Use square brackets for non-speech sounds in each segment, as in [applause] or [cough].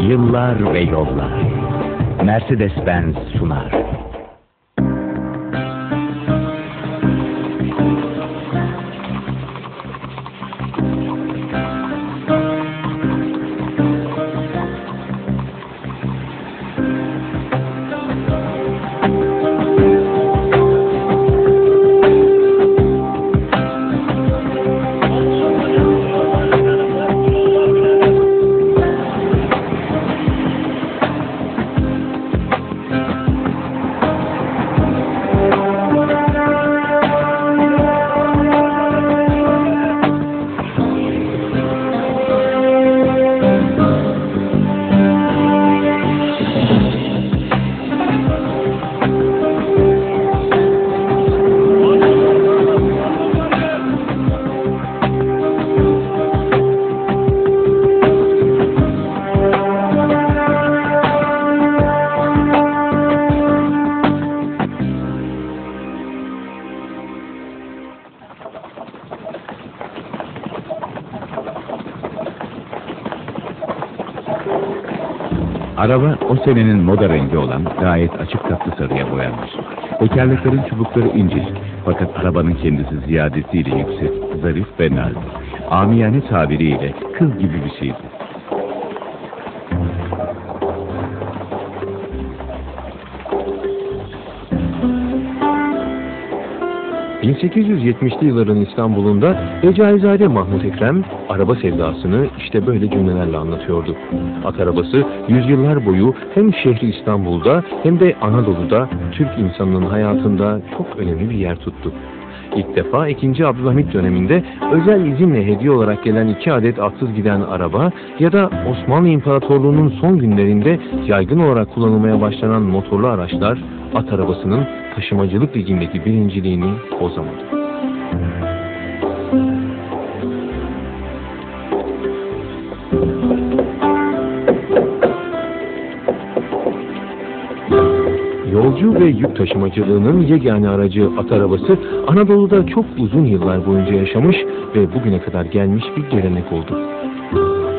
Yıllar ve yollar. Mercedes-Benz sunar. Araba o senenin moda rengi olan gayet açık tatlı sarıya boyanmış. Tekerleklerin çubukları incecik fakat arabanın kendisi ziyadesiyle yüksek, zarif ve nazik. Amiyane tabiriyle kız gibi bir şeydi. ...1870'li yılların İstanbul'unda Recaizade Mahmut Ekrem araba sevdasını işte böyle cümlelerle anlatıyordu. At arabası yüzyıllar boyu hem şehri İstanbul'da hem de Anadolu'da Türk insanının hayatında çok önemli bir yer tuttu. İlk defa 2. Abdülhamit döneminde özel izinle hediye olarak gelen iki adet atsız giden araba ya da Osmanlı İmparatorluğu'nun son günlerinde yaygın olarak kullanılmaya başlanan motorlu araçlar at arabasının taşımacılık ligindeki birinciliğini bozamadı. Yolcu ve yük taşımacılığının yegane aracı at arabası Anadolu'da çok uzun yıllar boyunca yaşamış ve bugüne kadar gelmiş bir gelenek oldu.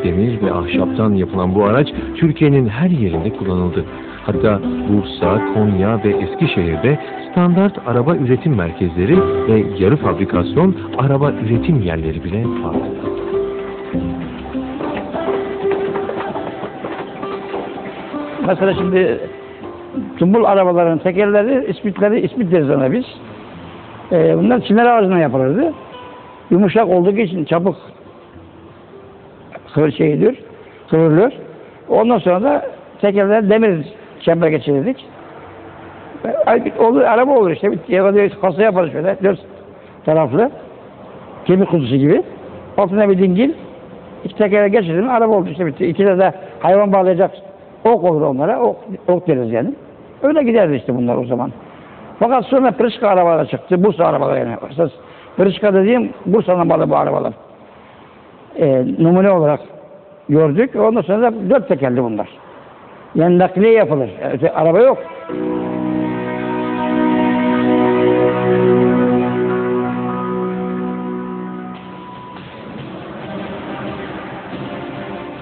Demir ve ahşaptan yapılan bu araç Türkiye'nin her yerinde kullanıldı. Hatta Bursa, Konya ve Eskişehir'de standart araba üretim merkezleri ve yarı fabrikasyon araba üretim yerleri bile vardı. Mesela şimdi tumbul arabaların tekerleri, ispitleri, ispit deriz ona biz. Ee, bunlar çiner ağacından yapılırdı. Yumuşak olduğu için çabuk kıvır şeydir, kıvrılır. Ondan sonra da tekerler demir çember geçirirdik. Ay, Olur, araba olur işte. Bir kasa yaparız şöyle. Dört taraflı. Kemik kutusu gibi. Altına bir dingil. İki tekere geçirdim. Araba oldu işte bitti. İkide de hayvan bağlayacak ok olur onlara. Ok, ok deriz yani. Öyle giderdi işte bunlar o zaman. Fakat sonra Pırışka arabalar çıktı. Bursa arabaları yani. Esas Pırışka dediğim Bursa'nın malı bu arabalar. Ee, numune olarak gördük. Ondan sonra da dört tekerli bunlar. Yani nakliye yapılır. Yani araba yok.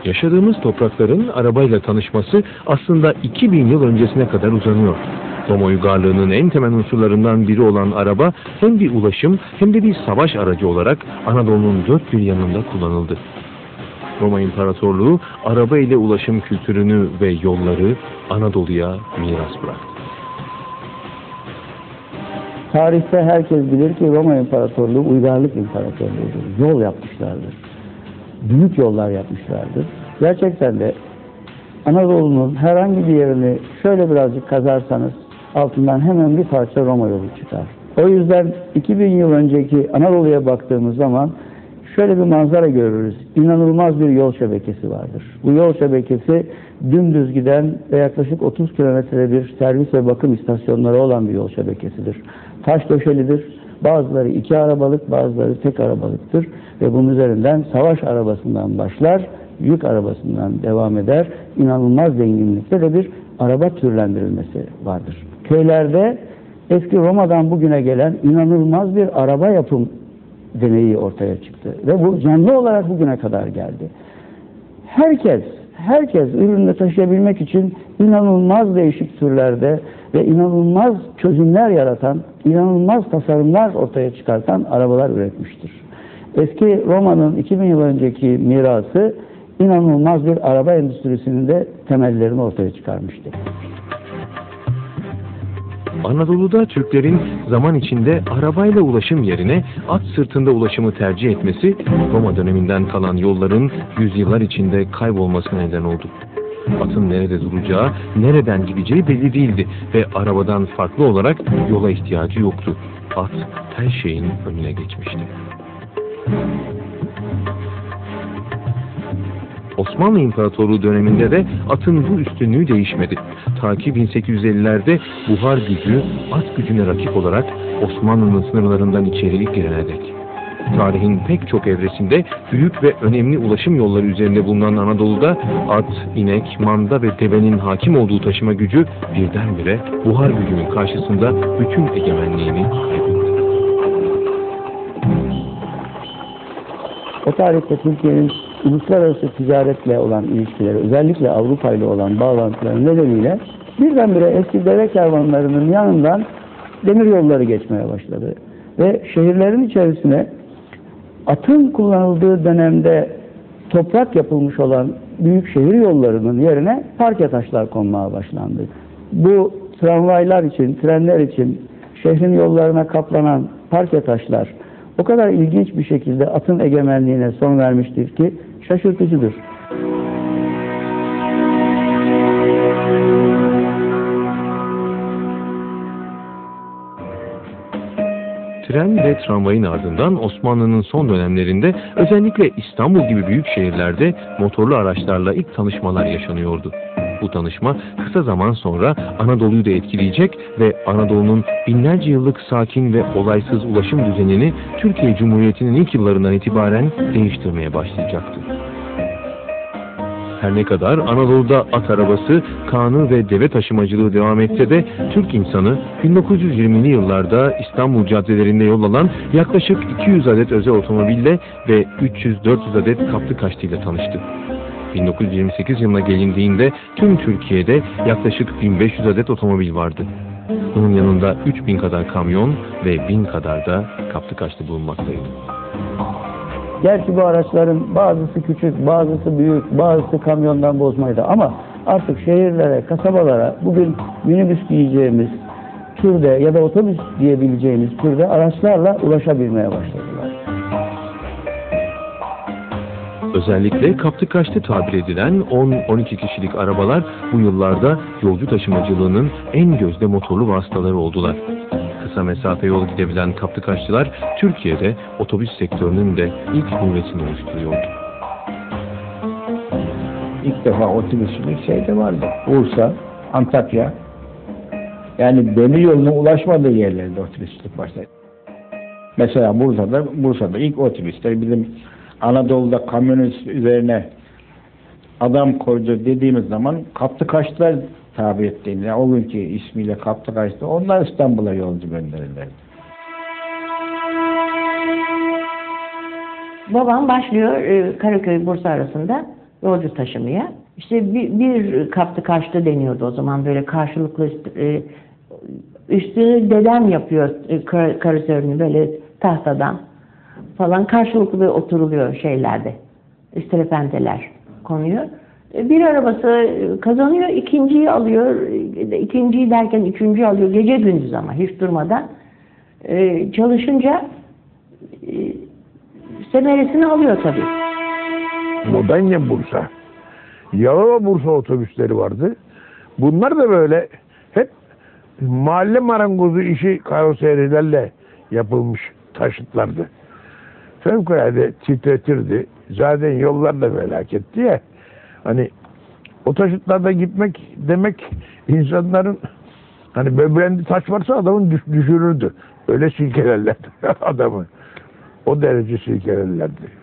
Yaşadığımız toprakların arabayla tanışması aslında 2000 yıl öncesine kadar uzanıyor. Roma uygarlığının en temel unsurlarından biri olan araba hem bir ulaşım hem de bir savaş aracı olarak Anadolu'nun dört bir yanında kullanıldı. Roma İmparatorluğu araba ile ulaşım kültürünü ve yolları Anadolu'ya miras bıraktı. Tarihte herkes bilir ki Roma İmparatorluğu uygarlık imparatorluğudur. Yol yapmışlardır. Büyük yollar yapmışlardır. Gerçekten de Anadolu'nun herhangi bir yerini şöyle birazcık kazarsanız altından hemen bir parça Roma yolu çıkar. O yüzden 2000 yıl önceki Anadolu'ya baktığımız zaman şöyle bir manzara görürüz. İnanılmaz bir yol şebekesi vardır. Bu yol şebekesi dümdüz giden ve yaklaşık 30 kilometre bir servis ve bakım istasyonları olan bir yol şebekesidir. Taş döşelidir. Bazıları iki arabalık, bazıları tek arabalıktır. Ve bunun üzerinden savaş arabasından başlar, yük arabasından devam eder. İnanılmaz zenginlikte de bir araba türlendirilmesi vardır. Köylerde eski Roma'dan bugüne gelen inanılmaz bir araba yapım deneyi ortaya çıktı. Ve bu canlı olarak bugüne kadar geldi. Herkes, herkes ürünü taşıyabilmek için inanılmaz değişik türlerde ve inanılmaz çözümler yaratan, inanılmaz tasarımlar ortaya çıkartan arabalar üretmiştir. Eski Roma'nın 2000 yıl önceki mirası inanılmaz bir araba endüstrisinin de temellerini ortaya çıkarmıştır. Anadolu'da Türklerin zaman içinde arabayla ulaşım yerine at sırtında ulaşımı tercih etmesi Roma döneminden kalan yolların yüzyıllar içinde kaybolmasına neden oldu. Atın nerede duracağı, nereden gideceği belli değildi ve arabadan farklı olarak yola ihtiyacı yoktu. At her şeyin önüne geçmişti. Osmanlı İmparatorluğu döneminde de atın bu üstünlüğü değişmedi. Ta ki 1850'lerde buhar gücü at gücüne rakip olarak Osmanlı'nın sınırlarından içeriye girene dek. Tarihin pek çok evresinde büyük ve önemli ulaşım yolları üzerinde bulunan Anadolu'da at, inek, manda ve devenin hakim olduğu taşıma gücü birdenbire buhar gücünün karşısında bütün egemenliğini kaybetti. O tarihte Türkiye'nin uluslararası ticaretle olan ilişkileri, özellikle Avrupa ile olan bağlantıları nedeniyle birdenbire eski deve kervanlarının yanından demir yolları geçmeye başladı. Ve şehirlerin içerisine atın kullanıldığı dönemde toprak yapılmış olan büyük şehir yollarının yerine parke taşlar konmaya başlandı. Bu tramvaylar için, trenler için şehrin yollarına kaplanan parke taşlar o kadar ilginç bir şekilde atın egemenliğine son vermiştir ki şaşırtıcıdır. Tren ve tramvayın ardından Osmanlı'nın son dönemlerinde özellikle İstanbul gibi büyük şehirlerde motorlu araçlarla ilk tanışmalar yaşanıyordu. Bu tanışma kısa zaman sonra Anadolu'yu da etkileyecek ve Anadolu'nun binlerce yıllık sakin ve olaysız ulaşım düzenini Türkiye Cumhuriyeti'nin ilk yıllarından itibaren değiştirmeye başlayacaktı. Her ne kadar Anadolu'da at arabası, kanı ve deve taşımacılığı devam etse de Türk insanı 1920'li yıllarda İstanbul caddelerinde yol alan yaklaşık 200 adet özel otomobille ve 300-400 adet kaplı kaçtıyla tanıştı. 1928 yılına gelindiğinde tüm Türkiye'de yaklaşık 1500 adet otomobil vardı. Bunun yanında 3000 kadar kamyon ve 1000 kadar da kaplı kaçtı bulunmaktaydı. Gerçi bu araçların bazısı küçük, bazısı büyük, bazısı kamyondan bozmaydı ama artık şehirlere, kasabalara bugün minibüs diyeceğimiz türde ya da otobüs diyebileceğimiz türde araçlarla ulaşabilmeye başladılar. Özellikle kaptı kaçtı tabir edilen 10-12 kişilik arabalar bu yıllarda yolcu taşımacılığının en gözde motorlu vasıtaları oldular. Kısa mesafe yol gidebilen kaptı kaçtılar Türkiye'de otobüs sektörünün de ilk nüvesini oluşturuyordu. İlk defa otobüsümüz şeyde vardı. Bursa, Antakya. Yani demir yoluna ulaşmadığı yerlerde otobüslük başladı. Mesela Bursa'da, Bursa'da ilk otobüsler bizim Anadolu'da kamyon üzerine adam koydu dediğimiz zaman kaptı kaçtılar tabi ettiğinde. Yani o günkü ismiyle kaptı kaçtı. Onlar İstanbul'a yolcu gönderirlerdi. Babam başlıyor e, Karaköy Bursa arasında yolcu taşımaya. İşte bir, bir kaptı kaçtı deniyordu o zaman böyle karşılıklı e, üstünü dedem yapıyor e, kar- karosörünü böyle tahtadan falan karşılıklı böyle oturuluyor şeylerde. İstrepenteler konuyor. E, Bir arabası e, kazanıyor, ikinciyi alıyor, e, ikinciyi derken üçüncüyü alıyor gece gündüz ama hiç durmadan. E, çalışınca e, semeresini alıyor tabii. Modanya Bursa, Yalova Bursa otobüsleri vardı. Bunlar da böyle hep mahalle marangozu işi karoserilerle yapılmış taşıtlardı. Fevkalade titretirdi. Zaten yollar da felaketti ya. Hani o taşıtlarda gitmek demek insanların hani böbreğinde taş varsa adamın düş- düşürürdü. Öyle silkelerlerdi [laughs] adamı. O derece silkelerlerdi.